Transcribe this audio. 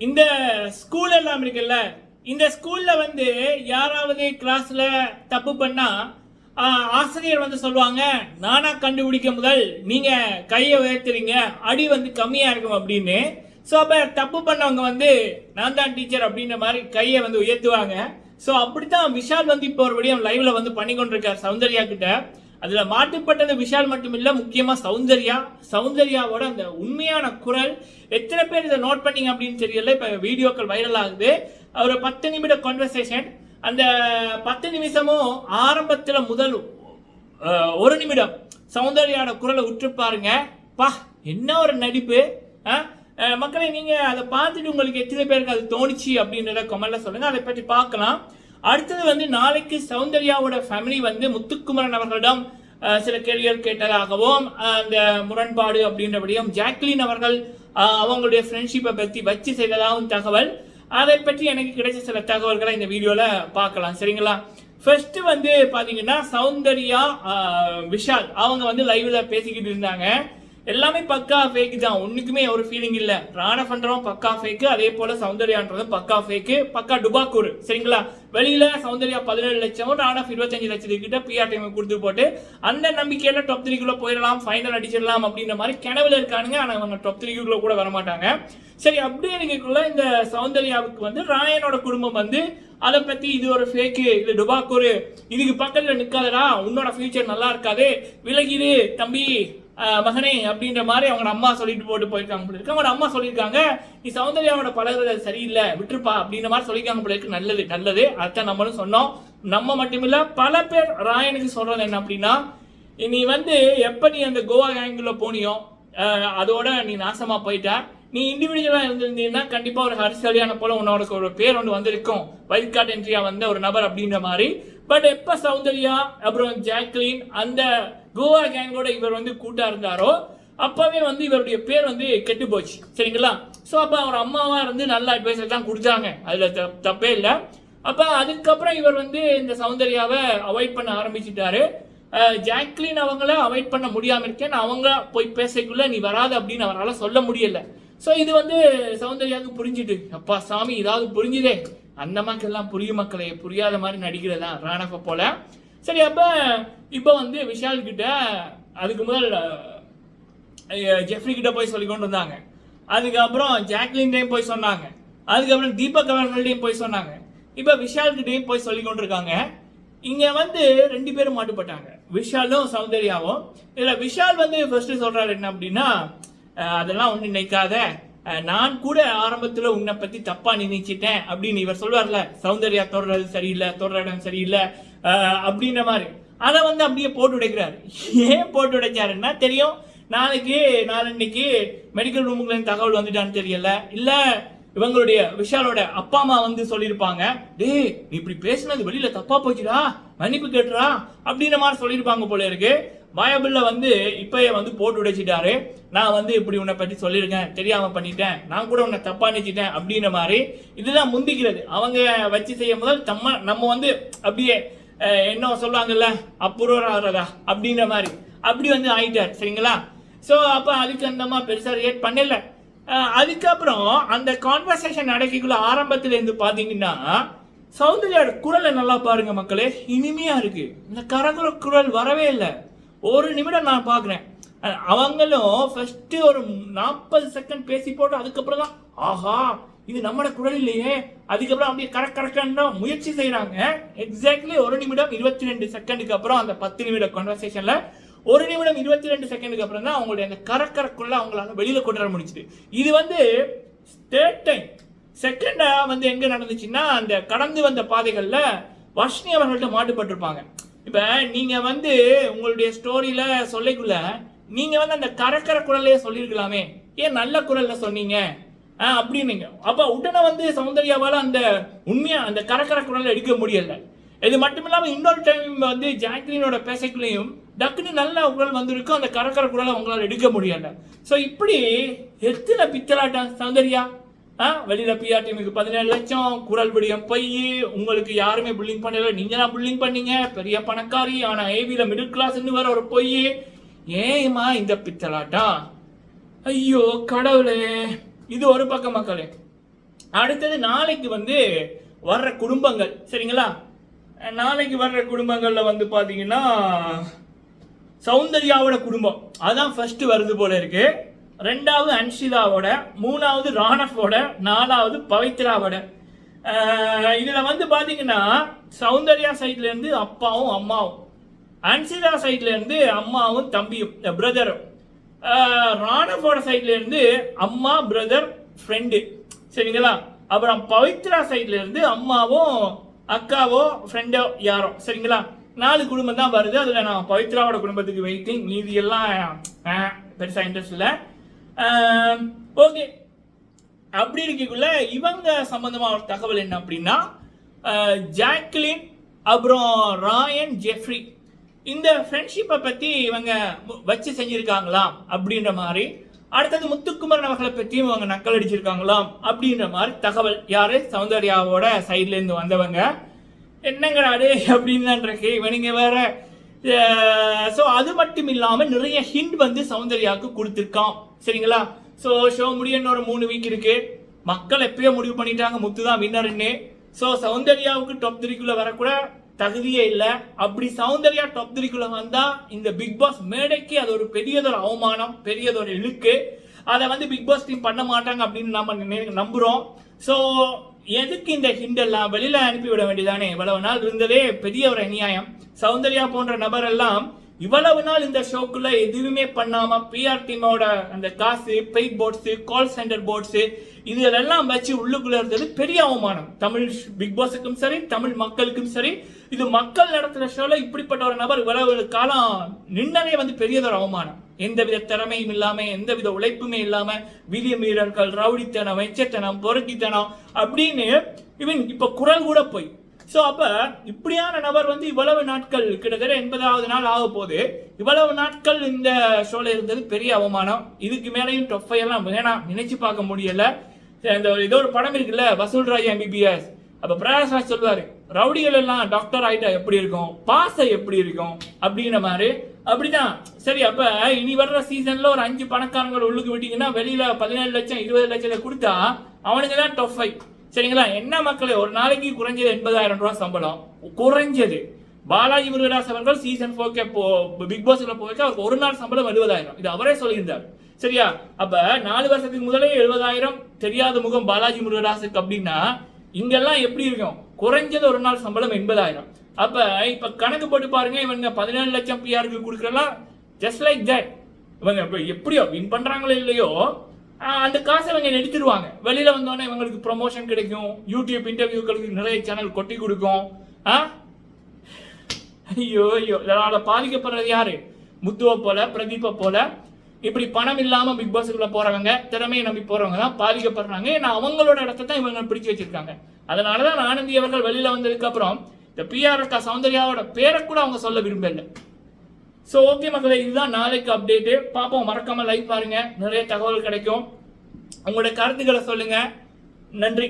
இந்த ஸ்கூல் எல்லாம் இருக்குல்ல இந்த ஸ்கூல்ல வந்து யாராவது கிளாஸ்ல தப்பு பண்ணா ஆசிரியர் வந்து சொல்லுவாங்க நானா கண்டுபிடிக்க முதல் நீங்க கையை உயர்த்துறீங்க அடி வந்து கம்மியா இருக்கும் அப்படின்னு. ஸோ அப்ப தப்பு பண்ணவங்க வந்து நான் தான் டீச்சர் அப்படின்ற மாதிரி கையை வந்து உயர்த்துவாங்க. ஸோ அப்படித்தான் விஷால் வந்து இப்போ ஒரு விடியம் லைவ்ல வந்து பண்ணி கொண்டிருக்கார் சௌந்தர்யா கிட்ட. அதில் மாட்டுப்பட்டது விஷால் மட்டும் இல்லை முக்கியமாக சௌந்தர்யா. சௌந்தர்யாவோட அந்த உண்மையான குரல் எத்தனை பேர் இதை நோட் பண்ணீங்க அப்படின்னு தெரியல இப்போ வீடியோக்கள் வைரல் ஆகுது. ஒரு பத்து நிமிட கான்வர்சேஷன் அந்த பத்து நிமிஷமும் ஆரம்பத்தில் முதல் ஒரு நிமிடம் சௌந்தர்யாவோட குரலை உற்று பாருங்க. பா என்ன ஒரு நடிப்பு மக்களை நீங்கள் அதை பார்த்துட்டு உங்களுக்கு எத்தனை பேருக்கு அது தோணுச்சு அப்படின்றத கமெண்ட்ல சொல்லுங்கள் அதை பற்றி பார்க்கலாம். அடுத்தது வந்து நாளைக்கு சௌந்தர்யாவோட ஃபேமிலி வந்து முத்துக்குமரன் அவர்களிடம் சில கேள்விகள் கேட்டதாகவும் அந்த முரண்பாடு அப்படின்றபடியும் ஜாக்லின் அவர்கள் அவங்களுடைய ஃப்ரெண்ட்ஷிப்பை பற்றி வச்சு செய்ததாகவும் தகவல். அதை பற்றி எனக்கு கிடைச்ச சில தகவல்களை இந்த வீடியோவில் பார்க்கலாம். சரிங்களா? ஃபர்ஸ்ட்டு வந்து பார்த்தீங்கன்னா சௌந்தர்யா விஷால் அவங்க வந்து லைவில் பேசிக்கிட்டு இருந்தாங்க. எல்லாமே பக்கா ஃபேக்கு தான். ஒன்றுக்குமே ஒரு ஃபீலிங் இல்லை. ராண ராணஃபன்றவும் பக்கா ஃபேக்கு அதே போல் சௌந்தர்யான்றதும் பக்கா ஃபேக்கு பக்கா டுபாக்கூர் சரிங்களா? வெளியில் சௌந்தர்யா பதினேழு லட்சம் ராணஃப் இருபத்தஞ்சு லட்சத்துக்கிட்ட பிஆர் டைம் கொடுத்து போட்டு அந்த நம்பிக்கையில் டாப் த்ரீக்குள்ளே போயிடலாம் ஃபைனல் அடிச்சிடலாம் அப்படின்ற மாதிரி கனவுல இருக்கானுங்க. ஆனால் அவங்க டாப் த்ரீக்குள்ளே கூட வர மாட்டாங்க. சரி அப்படியே இருக்கக்குள்ள இந்த சௌந்தர்யாவுக்கு வந்து ராயனோட குடும்பம் வந்து அதை பற்றி இது ஒரு ஃபேக்கு இது டுபாக்கூர் இதுக்கு பக்கத்தில் நிற்காதடா உன்னோட ஃபியூச்சர் நல்லா இருக்காது விலகிடு தம்பி. மகனே அப்படின்ற மாதிரி அவங்க அம்மா சொல்லிட்டு போட்டு போயிருக்காங்க போல இருக்கு. அவங்க அம்மா சொல்லியிருக்காங்க நீ சௌந்தர்யாவோட பழகுறது அது சரியில்லை விட்டுருப்பா அப்படின்ற மாதிரி சொல்லியிருக்காங்க போல இருக்கு. நல்லது நல்லது. அதான் நம்மளும் சொன்னோம். நம்ம மட்டுமில்ல பல பேர் ராயனுக்கு சொல்றது என்ன அப்படின்னா நீ வந்து எப்போ நீ அந்த கோவா கேங்குள்ள போனியோ அதோட நீ நாசமா போயிட்ட. நீ இண்டிவிஜுவலாக இருந்திருந்தீங்கன்னா கண்டிப்பாக ஒரு ஹர்ஷலியான போல உன்னோட ஒரு பேர் ஒன்று வந்திருக்கும். வைல்ட் கார்ட் என்ட்ரியா வந்த ஒரு நபர் அப்படின்ற மாதிரி. பட் எப்போ சௌந்தர்யா அப்புறம் ஜாக்லின் அந்த கோவா கேங்கோட இவர் வந்து கூட்டா இருந்தாரோ அப்போவே வந்து இவருடைய பேர் வந்து கெட்டு போச்சு. சரிங்களா? ஸோ அப்போ அவர் அம்மாவாக இருந்து நல்ல அட்வைஸ் தான் கொடுத்தாங்க. அதில் தப்பே இல்லை. அப்போ அதுக்கப்புறம் இவர் வந்து இந்த சௌந்தர்யாவை அவாய்ட் பண்ண ஆரம்பிச்சிட்டாரு. ஜாக்லின் அவங்கள அவாய்ட் பண்ண முடியாமல் இருக்கேன். அவங்க போய் பேசக்குள்ள நீ வராது அப்படின்னு அவரால் சொல்ல முடியல. ஸோ இது வந்து சௌந்தர்யாவுக்கு புரிஞ்சுட்டு அப்பா சாமி ஏதாவது புரிஞ்சுதே. அந்த மக்கள்லாம் புரிய மக்களை புரியாத மாதிரி நடிக்கிறதா ராணப்ப போல. சரி அப்போ இப்போ வந்து விஷால் கிட்ட அதுக்கு முதல் ஜெஃப்ரி கிட்ட போய் சொல்லி கொண்டு வந்தாங்க. அதுக்கப்புறம் ஜாக்லின்டையும் போய் சொன்னாங்க. அதுக்கப்புறம் தீபக் அவர்கள்டையும் போய் சொன்னாங்க. இப்போ விஷால் கிட்டையும் போய் சொல்லி கொண்டிருக்காங்க. இங்கே வந்து ரெண்டு பேரும் மாட்டுப்பட்டாங்க. விஷாலும் சௌந்தர்யாவும். இதில் விஷால் வந்து ஃபர்ஸ்ட் சொல்கிறாரு என்ன அப்படின்னா அதெல்லாம் ஒன்றும் நினைக்காத. நான் கூட ஆரம்பத்தில் உன்னை பத்தி தப்பாக நினைச்சிட்டேன் அப்படின்னு இவர் சொல்வார்ல சௌந்தர்யா தொடர்றது சரியில்லை தொடர இடம் சரியில்லை அப்படின்ற மாதிரி. அதை வந்து அப்படியே போட்டு உடைக்கிறாரு. ஏன் போட்டு உடைச்சாருன்னா தெரியும் நாளைக்கு நாளன்னைக்கு மெடிக்கல் ரூமுக்குள்ள தகவல் வந்துட்டான்னு தெரியல. இல்லை இவங்களுடைய விஷாலோட அப்பா அம்மா வந்து சொல்லியிருப்பாங்க டேய் நீ இப்படி பேசுனது வெளியில தப்பா போச்சுடா மன்னிப்பு கேட்டுறா அப்படின்ற மாதிரி சொல்லியிருப்பாங்க போல இருக்கு. பயபிள்ல வந்து இப்பயே வந்து போட்டு உடைச்சிட்டாரு. நான் வந்து இப்படி உன்னை பத்தி சொல்லியிருக்கேன் தெரியாம பண்ணிட்டேன். நான் கூட உன்னை தப்பா நினைச்சிட்டேன் அப்படின்ற மாதிரி இதுதான் முந்திக்கிறது. அவங்க வச்சு செய்யும் முதல் நம்ம நம்ம வந்து அப்படியே என்ன சொல்லுவாங்கல்ல அப்புறதா அப்படின்ற மாதிரி. அப்படி வந்து ஆயிட்டார் சரிங்களா? ஸோ அப்போ அதுக்கு அந்தமாக பெருசாக ரியாக்ட் பண்ணல. அதுக்கப்புறம் அந்த கான்வர்சேஷன் நடக்கிக்குள்ள ஆரம்பத்தில் இருந்து பார்த்தீங்கன்னா சௌந்தர்யோட குரலை நல்லா பாருங்க மக்களே இனிமையாக இருக்குது இந்த கரகுர குரல் வரவே இல்லை. ஒரு நிமிடம் நான் பார்க்குறேன். அவங்களும் ஃபஸ்ட்டு ஒரு நாற்பது செகண்ட் பேசி போட்டு அதுக்கப்புறம் தான் ஆஹா இது நம்மட குரல் இல்லையே. அதுக்கப்புறம் அப்படியே கரெக்ட் கரெக்டான முயற்சி செய்கிறாங்க எக்ஸாக்ட்லி ஒரு நிமிடம் இருபத்தி ரெண்டு செகண்டுக்கு அப்புறம் அந்த பத்து நிமிட கன்வர்சேஷனில் ஒரு நிமிடம் இருபத்தி ரெண்டு செகண்டுக்கு அப்புறம் தான் அவங்களுடைய அந்த கரக்கரக்குள்ள அவங்களால வெளியில் கொண்டு வர முடிச்சுது இது வந்து தேர்ட் டைம் செகண்டா வந்து எங்கே நடந்துச்சுன்னா அந்த கடந்து வந்த பாதைகளில் வர்ஷினி அவர்கள்ட்ட மாட்டுப்பட்டிருப்பாங்க. இப்போ நீங்க வந்து உங்களுடைய ஸ்டோரியில சொல்லிக்குள்ள நீங்க வந்து அந்த கரக்கர குரல்லையே சொல்லியிருக்கலாமே ஏன் நல்ல குரல்ல சொன்னீங்க? ஆ, அப்படின்னீங்க. அப்போ உடனே வந்து சௌந்தர்யாவால் அந்த உண்மையாக அந்த கரக்கர குரலில் எடுக்க முடியல. இது மட்டும் இல்லாமல் இன்னொரு டைம் வந்து ஜாக்லினோட பேசக்குள்ளேயும் டக்குன்னு நல்ல குரல் வந்திருக்கும். அந்த கரக்கர குரலை உங்களால எடுக்க முடியல. ஸோ இப்படி எத்தனை பித்தலாட்டம் சௌந்தர்யா? வெளியில பிஆர் டீமுக்கு பதினேழு லட்சம் குரல் விடியம் பொய். உங்களுக்கு யாருமே புல்லிங் பண்ணல நீங்க தான் புல்லிங் பண்ணீங்க. பெரிய பணக்காரி ஆனா ஏவில மிடில் கிளாஸ்னு வர ஒரு பொய். ஏமா இந்த பித்தலாட்டா? ஐயோ கடவுளே. இது ஒரு பக்கம் மக்களே. அடுத்தது நாளைக்கு வந்து வர்ற குடும்பங்கள். சரிங்களா? நாளைக்கு வர்ற குடும்பங்கள்ல வந்து பாத்தீங்கன்னா சௌந்தர்யாவோட குடும்பம். அதான் ஃபர்ஸ்ட் வருது போல இருக்கு. ரெண்டாவது அன்ஷிதாவோட மூணாவது ராணஃபோட நாலாவது பவித்ராவோட. இதில் வந்து பார்த்தீங்கன்னா சௌந்தர்யா சைட்லேருந்து அப்பாவும் அம்மாவும். அன்சிதா சைட்லேருந்து அம்மாவும் தம்பியும் பிரதரும் ராணஃபோட சைட்லேருந்து அம்மா பிரதர் ஃப்ரெண்டு சரிங்களா? அப்புறம் பவித்ரா சைட்லேருந்து அம்மாவும் அக்காவோ ஃப்ரெண்டோ யாரோ. சரிங்களா? நாலு குடும்பம் தான் வருது. அதில் நான் பவித்ராவோட குடும்பத்துக்கு வெயிட்டிங் மீதி எல்லாம் அஹ், இன்ட்ரெஸ்ட் இல்லை. ஓகே. அப்படி இருக்கக்குள்ள இவங்க சம்பந்தமாக ஒரு தகவல் என்ன அப்படின்னா ஜாக்லின் அப்புறம் ராயன் ஜெஃப்ரி. இந்த ஃப்ரெண்ட்ஷிப்பை பற்றி இவங்க வச்சு செஞ்சுருக்காங்களாம் அப்படின்ற மாதிரி அடுத்தது முத்துக்குமரன் அவர்களை பற்றியும் இவங்க நக்கல் அடிச்சிருக்காங்களாம் அப்படின்ற மாதிரி தகவல். யாரு? சௌந்தர்யாவோட சைட்லேருந்து வந்தவங்க. என்னங்கடாடு அப்படின்னு இவனுங்க வேற ஸோ அது மட்டும் இல்லாமல் நிறைய ஹிண்ட் வந்து சௌந்தர்யாவுக்கு கொடுத்துருக்கான் சரிங்களா? ஸோ ஷோ முடிய இன்னொரு மூணு வீக் இருக்கு. மக்கள் எப்பயோ முடிவு பண்ணிட்டாங்க முத்து தான் வின்னர்னு ஸோ சௌந்தர்யாவுக்கு டாப் த்ரீக்குள்ள வரக்கூட தகுதியே இல்லை. அப்படி சௌந்தர்யா டாப் த்ரீக்குள்ள வந்தா இந்த பிக் பாஸ் மேடைக்கு அது ஒரு பெரியதொரு அவமானம் பெரியதொரு இழுக்கு. அதை வந்து பிக் பாஸ் டீம் பண்ண மாட்டாங்க அப்படின்னு நம்ம நம்புறோம். ஸோ எதுக்கு இந்த ஹிண்டெல்லாம் வெளியில் வெளியில அனுப்பிவிட வேண்டியதானே? இவ்வளவு நாள் இருந்ததே பெரிய ஒரு அநியாயம். சௌந்தர்யா போன்ற நபர் எல்லாம் இவ்வளவு நாள் இந்த ஷோக்குள்ள எதுவுமே பண்ணாம பிஆர் டீமோட அந்த காசு பெய்ட் போர்ட்ஸ் கால் சென்டர் போர்ட்ஸு இதெல்லாம் வச்சு உள்ளுக்குள்ள இருந்தது பெரிய அவமானம். தமிழ் பிக் பாஸுக்கும் சரி தமிழ் மக்களுக்கும் சரி இது மக்கள் நடத்துற ஷோல இப்படிப்பட்ட ஒரு நபர் இவ்வளவு காலம் நின்னதே வந்து பெரியதொரு அவமானம். எந்தவித திறமையும் இல்லாம எந்தவித உழைப்புமே இல்லாம விதிய மீறல்கள் ரவுடித்தனம் வெச்சத்தனம் பொறுக்கித்தனம் அப்படின்னு இவன் இப்ப குரல் கூட போய். ஸோ அப்ப இப்படியான நபர் வந்து இவ்வளவு நாட்கள் கிட்டத்தட்ட எண்பதாவது நாள் ஆக போது இவ்வளவு நாட்கள் இந்த ஷோல இருந்தது பெரிய அவமானம். இதுக்கு மேலேயும் டொஃபை எல்லாம் வேணாம் நினைச்சு பார்க்க முடியல. இந்த ஒரு- ஏதோ ஒரு படம் இருக்குல்ல வசூல் ராய் எம்பிபிஎஸ் அப்ப பிரகாஷ் ராஜ் சொல்லுவாரு ரவுடிகள் எல்லாம் டாக்டர் ஆயிட்டா எப்படி இருக்கும்? பாச எப்படி இருக்கும்? அப்படிங்கிற மாதிரி. அப்படிதான். சரி அப்ப இனி வர்ற சீசன்ல ஒரு அஞ்சு பணக்காரங்களை உள்ளுக்கு விட்டீங்கன்னா வெளியில பதினேழு லட்சம் இருபது லட்சத்தை கொடுத்தா அவனுக்கு தான் ஃபைவ் சரிங்களா? என்ன மக்களே ஒரு நாளைக்கு குறைஞ்சது எண்பதாயிரம் ரூபாய் சம்பளம். குறைஞ்சது. பாலாஜி முருகராஸ் அவர்கள் சீசன் போக்க போ பிக் பாஸ்ல போக்க அவருக்கு ஒரு நாள் சம்பளம் எழுபதாயிரம். இது அவரே சொல்லியிருந்தார். சரியா? அப்ப நாலு வருஷத்துக்கு முதலே எழுபதாயிரம். தெரியாத முகம் பாலாஜி முருகராசுக்கு அப்படின்னா இங்கெல்லாம் எப்படி இருக்கும்? குறைஞ்சது ஒரு நாள் சம்பளம் எண்பதாயிரம். அப்ப இப்ப கணக்கு போட்டு பாருங்க இவங்க பதினேழு லட்சம் பிஆருக்கு கொடுக்குறலாம் ஜஸ்ட் லைக் தட் இவங்க இப்ப எப்படியோ வின் பண்றாங்களோ இல்லையோ அந்த காசை இவங்க எடுத்துருவாங்க. வெளியில வந்தோடனே இவங்களுக்கு ப்ரொமோஷன் கிடைக்கும் யூடியூப் இன்டர்வியூக்களுக்கு நிறைய சேனல் கொட்டி கொடுக்கும். ஆ? ஐயோ ஐயோ இதனால பாதிக்கப்படுறது யாரு? முத்துவை போல பிரதீப்பை போல. இப்படி பணம் இல்லாம பிக் பாஸுக்குள்ள போறவங்க திறமையை நம்பி போறவங்க தான் பாதிக்கப்படுறாங்க. ஏன்னா அவங்களோட இடத்தை தான் இவங்க பிடிச்சு வச்சிருக்காங்க. அதனாலதான் ஆனந்தி அவர்கள் வெளியில வந்ததுக்கு அப்புறம் இந்த பிஆர் அக்கா சௌந்தர்யாவோட பேரை கூட அவங்க சொல்ல விரும்பல. ஸோ ஓகே மக்களே இதுதான் நாளைக்கு அப்டேட்டு பார்ப்போம் மறக்காமல் லைக் பாருங்கள் நிறைய தகவல் கிடைக்கும். உங்களுடைய கருத்துக்களை சொல்லுங்கள் நன்றி.